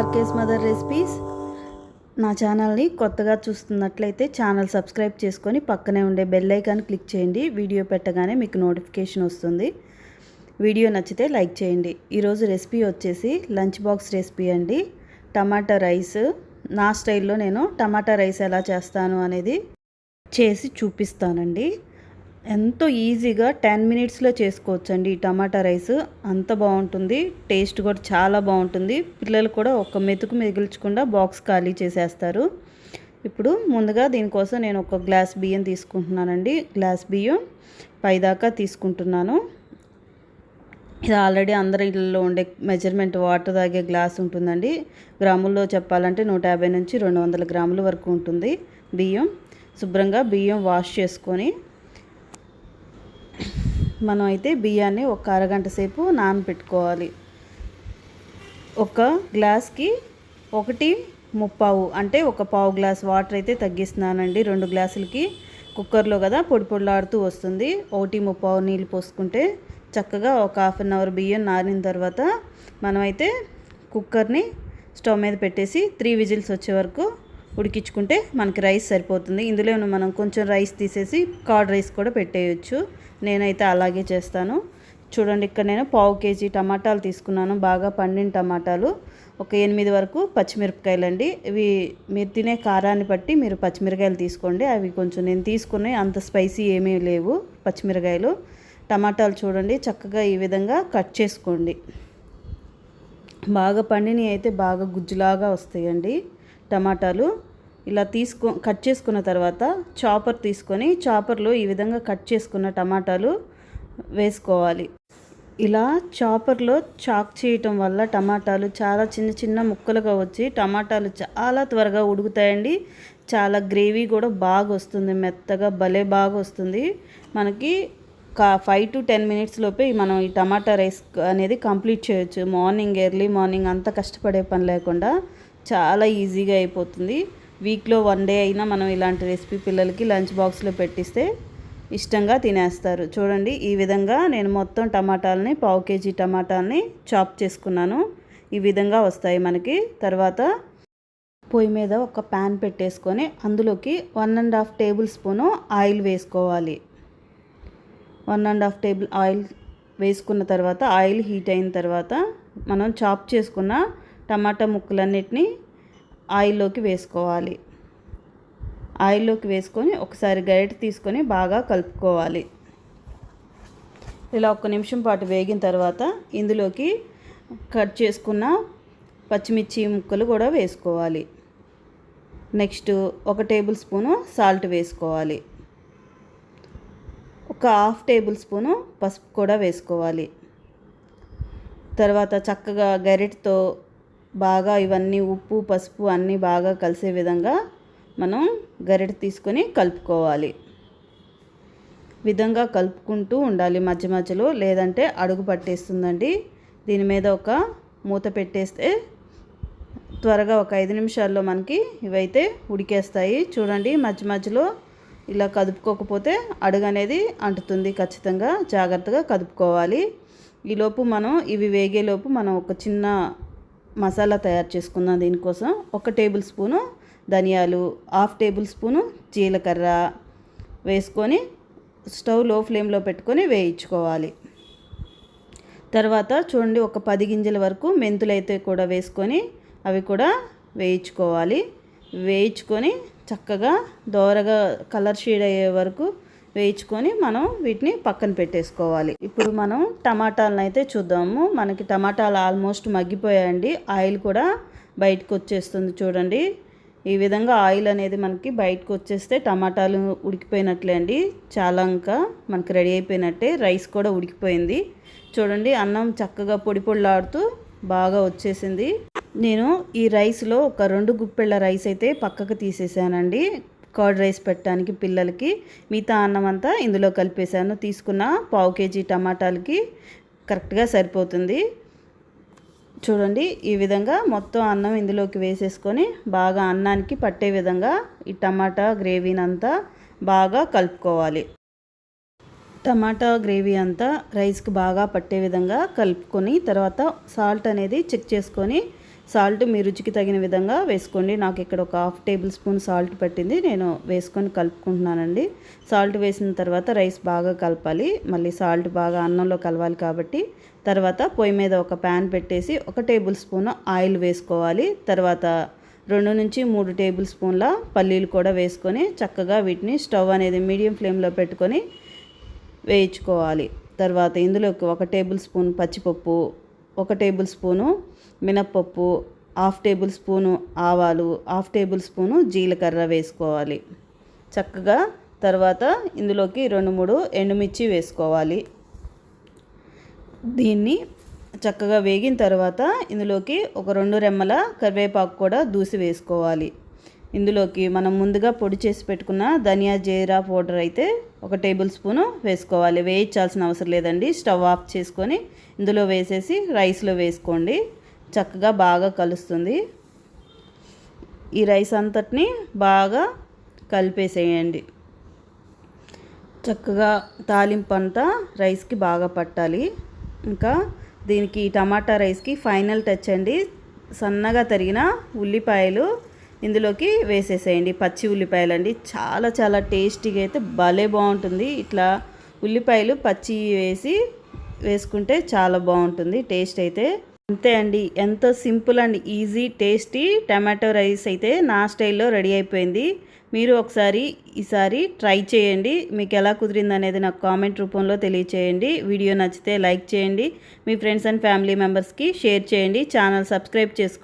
RK's mother recipes. నా ఛానల్ని కొత్తగా చూస్తున్నట్లయితే ఛానల్ సబ్స్క్రైబ్ చేసుకొని పక్కనే ఉండే బెల్ ఐకాన్ క్లిక్ చేయండి. వీడియో పెట్టగానే మీకు నోటిఫికేషన్ వస్తుంది. వీడియో నచ్చితే లైక్ చేయండి. ఈరోజు రెసిపీ వచ్చేసి లంచ్ బాక్స్ రెసిపీ అండి. Tomato rice. నా స్టైల్లో నేను టమాటా రైస్ ఎలా చేస్తాను అనేది చేసి చూపిస్తానండి. ఎంతో ఈజీగా టెన్ మినిట్స్లో చేసుకోవచ్చండి ఈ టమాటా రైస్. అంత బాగుంటుంది టేస్ట్ కూడా చాలా బాగుంటుంది. పిల్లలు కూడా ఒక మెతుకు మిగిల్చకుండా బాక్స్ ఖాళీ చేసేస్తారు. ఇప్పుడు ముందుగా దీనికోసం నేను ఒక గ్లాస్ బియ్యం తీసుకుంటున్నానండి. గ్లాస్ బియ్యం పైదాకా తీసుకుంటున్నాను. ఇది ఆల్రెడీ అందరి ఇళ్ళలో ఉండే మెజర్మెంట్ వాటర్ తాగే గ్లాస్ ఉంటుందండి. గ్రాముల్లో చెప్పాలంటే నూట యాభై నుంచి రెండు వందల గ్రాముల వరకు ఉంటుంది బియ్యం. శుభ్రంగా బియ్యం వాష్ చేసుకొని మనం అయితే బియ్యాన్ని ఒక అరగంట సేపు నానబెట్టుకోవాలి. ఒక గ్లాస్కి ఒకటి ముప్పావు అంటే ఒక పావు గ్లాస్ వాటర్ అయితే తగ్గిస్తున్నానండి. రెండు గ్లాసులకి కుక్కర్లో కదా పొడి పొడిలాడుతూ వస్తుంది. ఒకటి ముప్పావు నీళ్ళు పోసుకుంటే చక్కగా ఒక హాఫ్ అన్ అవర్ బియ్యం నానిన తర్వాత మనమైతే కుక్కర్ని స్టవ్ మీద పెట్టేసి త్రీ విజిల్స్ వచ్చే వరకు ఉడికించుకుంటే మనకి రైస్ సరిపోతుంది. ఇందులో మనం కొంచెం రైస్ తీసేసి కార్డ్ రైస్ కూడా పెట్టేయచ్చు. నేనైతే అలాగే చేస్తాను. చూడండి ఇక్కడ నేను పావు కేజీ టమాటాలు తీసుకున్నాను. బాగా పండిన టమాటాలు. ఒక ఎనిమిది వరకు పచ్చిమిరపకాయలు అండి ఇవి మీరు తినే కారాన్ని బట్టి మీరు పచ్చిమిరకాయలు తీసుకోండి. అవి కొంచెం నేను తీసుకుని అంత స్పైసీ ఏమీ లేవు పచ్చిమిరకాయలు. టమాటాలు చూడండి చక్కగా ఈ విధంగా కట్ చేసుకోండి. బాగా పండినవి అయితే బాగా గుజ్జులాగా వస్తాయండి. టమాటాలు ఇలా తీసుకో కట్ చేసుకున్న తర్వాత చాపర్ తీసుకొని చాపర్లో ఈ విధంగా కట్ చేసుకున్న టమాటాలు వేసుకోవాలి. ఇలా చాపర్లో చాక్ చేయటం వల్ల టమాటాలు చాలా చిన్న చిన్న ముక్కలుగా వచ్చి టమాటాలు చాలా త్వరగా ఉడుకుతాయండి. చాలా గ్రేవీ కూడా బాగా వస్తుంది మెత్తగా భలే బాగా వస్తుంది. మనకి కా ఫైవ్ టు టెన్ మినిట్స్ లోపే మనం ఈ టమాటా రైస్ అనేది కంప్లీట్ చేయొచ్చు. మార్నింగ్ ఎర్లీ మార్నింగ్ అంత కష్టపడే పని లేకుండా చాలా ఈజీగా అయిపోతుంది. వీక్లో వన్ డే అయినా మనం ఇలాంటి రెసిపీ పిల్లలకి లంచ్ బాక్స్లో పెట్టిస్తే ఇష్టంగా తినేస్తారు. చూడండి ఈ విధంగా నేను మొత్తం టమాటాలని పావు కేజీ టమాటాలని చాప్ చేసుకున్నాను. ఈ విధంగా వస్తాయి మనకి. తర్వాత పొయ్యి మీద ఒక ప్యాన్ పెట్టేసుకొని అందులోకి one and half tablespoon oil వేసుకోవాలి. One and half table oil వేసుకున్న తర్వాత ఆయిల్ హీట్ అయిన తర్వాత మనం చాప్ చేసుకున్న టమాటా ముక్కలన్నిటిని ఆయిల్లోకి వేసుకోవాలి. ఆయిల్లోకి వేసుకొని ఒకసారి గరిటె తీసుకొని బాగా కలుపుకోవాలి. ఇలా ఒక్క నిమిషం పాటు వేగిన తర్వాత ఇందులోకి కట్ చేసుకున్న పచ్చిమిర్చి ముక్కలు కూడా వేసుకోవాలి. నెక్స్ట్ ఒక టేబుల్ స్పూను సాల్ట్ వేసుకోవాలి. ఒక హాఫ్ టేబుల్ స్పూను పసుపు కూడా వేసుకోవాలి. తర్వాత చక్కగా గరిటతో బాగా ఇవన్నీ ఉప్పు పసుపు అన్నీ బాగా కలిసే విధంగా మనం గరిటె తీసుకొని కలుపుకోవాలి. విధంగా కలుపుకుంటూ ఉండాలి మధ్య మధ్యలో. లేదంటే అడుగు పట్టేస్తుందండి. దీని మీద ఒక మూత పెట్టేస్తే త్వరగా ఒక ఐదు నిమిషాల్లో మనకి ఇవైతే ఉడికేస్తాయి. చూడండి మధ్య మధ్యలో ఇలా కదుపుకోకపోతే అడుగు అనేది అంటుతుంది. ఖచ్చితంగా జాగ్రత్తగా కదుపుకోవాలి. ఈలోపు మనం ఇవి వేగేలోపు మనం ఒక చిన్న మసాలా తయారు చేసుకుందాం దీనికోసం ఒక టేబుల్ స్పూను ధనియాలు హాఫ్ టేబుల్ స్పూను జీలకర్ర వేసుకొని స్టవ్లో ఫ్లేమ్లో పెట్టుకొని వేయించుకోవాలి. తర్వాత చూడండి ఒక పది గింజల వరకు మెంతులు అయితే కూడా వేసుకొని అవి కూడా వేయించుకోవాలి. వేయించుకొని చక్కగా దోరగా కలర్ షేడ్ అయ్యే వరకు వేయించుకొని మనం వీటిని పక్కన పెట్టేసుకోవాలి. ఇప్పుడు మనం టమాటాలను అయితే చూద్దాము. మనకి టమాటాలు ఆల్మోస్ట్ మగ్గిపోయాయండి. ఆయిల్ కూడా బయటకు వచ్చేస్తుంది చూడండి. ఈ విధంగా ఆయిల్ అనేది మనకి బయటకు వచ్చేస్తే టమాటాలు ఉడికిపోయినట్లే అండి. చాలా ఇంకా మనకి రెడీ అయిపోయినట్టే. రైస్ కూడా ఉడికిపోయింది. చూడండి అన్నం చక్కగా పొడి పొడిలాడుతూ బాగా వచ్చేసింది. నేను ఈ రైస్లో ఒక రెండు గుప్పెళ్ళ రైస్ అయితే పక్కకు తీసేసానండి. కర్డ్ రైస్ పెట్టడానికి పిల్లలకి మిగతా అన్నం అంతా ఇందులో కలిపేశాను. తీసుకున్న పావు కేజీ టమాటాలకి కరెక్ట్గా సరిపోతుంది. చూడండి ఈ విధంగా మొత్తం అన్నం ఇందులోకి వేసేసుకొని బాగా అన్నానికి పట్టే విధంగా ఈ టమాటా గ్రేవీని అంతా బాగా కలుపుకోవాలి. టమాటా గ్రేవీ అంతా రైస్కి బాగా పట్టే విధంగా కలుపుకొని తర్వాత సాల్ట్ అనేది చెక్ చేసుకొని సాల్ట్ మీ రుచికి తగిన విధంగా వేసుకోండి. నాకు ఇక్కడ ఒక హాఫ్ టేబుల్ స్పూన్ సాల్ట్ పట్టింది. నేను వేసుకొని కలుపుకుంటున్నానండి. సాల్ట్ వేసిన తర్వాత రైస్ బాగా కలపాలి. మళ్ళీ సాల్ట్ బాగా అన్నంలో కలవాలి కాబట్టి తర్వాత పొయ్యి మీద ఒక ప్యాన్ పెట్టేసి ఒక టేబుల్ స్పూన్ ఆయిల్ వేసుకోవాలి. తర్వాత రెండు నుంచి మూడు టేబుల్ స్పూన్ల పల్లీలు కూడా వేసుకొని చక్కగా వీటిని స్టవ్ అనేది మీడియం ఫ్లేమ్లో పెట్టుకొని వేయించుకోవాలి. తర్వాత ఇందులోకి ఒక టేబుల్ స్పూన్ పచ్చిపప్పు ఒక టేబుల్ స్పూను మినప్పప్పు హాఫ్ టేబుల్ స్పూను ఆవాలు హాఫ్ టేబుల్ స్పూను జీలకర్ర వేసుకోవాలి. చక్కగా తర్వాత ఇందులోకి రెండు మూడు ఎండుమిర్చి వేసుకోవాలి. దీన్ని చక్కగా వేగిన తర్వాత ఇందులోకి ఒక రెండు రెమ్మల కరివేపాకు కూడా దూసి వేసుకోవాలి. ఇందులోకి మనం ముందుగా పొడి చేసి పెట్టుకున్న ధనియా జీరా పౌడర్ అయితే ఒక టేబుల్ స్పూను వేసుకోవాలి. వేయించాల్సిన అవసరం లేదండి. స్టవ్ ఆఫ్ చేసుకొని ఇందులో వేసేసి రైస్లో వేసుకోండి. చక్కగా బాగా కలుస్తుంది. ఈ రైస్ అంతటిని బాగా కలిపేసేయండి. చక్కగా తాలింపు అంతా రైస్కి బాగా పట్టాలి. ఇంకా దీనికి టమాటా రైస్కి ఫైనల్ టచ్ అండి. సన్నగా తరిగిన ఉల్లిపాయలు ఇందులోకి వేసేసేయండి. పచ్చి ఉల్లిపాయలు అండి చాలా చాలా టేస్టీగా అయితే భలే బాగుంటుంది. ఇట్లా ఉల్లిపాయలు పచ్చి వేసి వేసుకుంటే చాలా బాగుంటుంది. టేస్ట్ అయితే అంతే అండి. ఎంతో simple and easy tasty tomato rice అయితే నా స్టైల్లో రెడీ అయిపోయింది. మీరు ఒకసారి ఈసారి ట్రై చేయండి. మీకు ఎలా కుదిరింది అనేది నాకు కామెంట్ రూపంలో తెలియచేయండి. వీడియో నచ్చితే లైక్ చేయండి. మీ ఫ్రెండ్స్ అండ్ ఫ్యామిలీ మెంబర్స్కి షేర్ చేయండి. ఛానల్ సబ్స్క్రైబ్ చేసుకోండి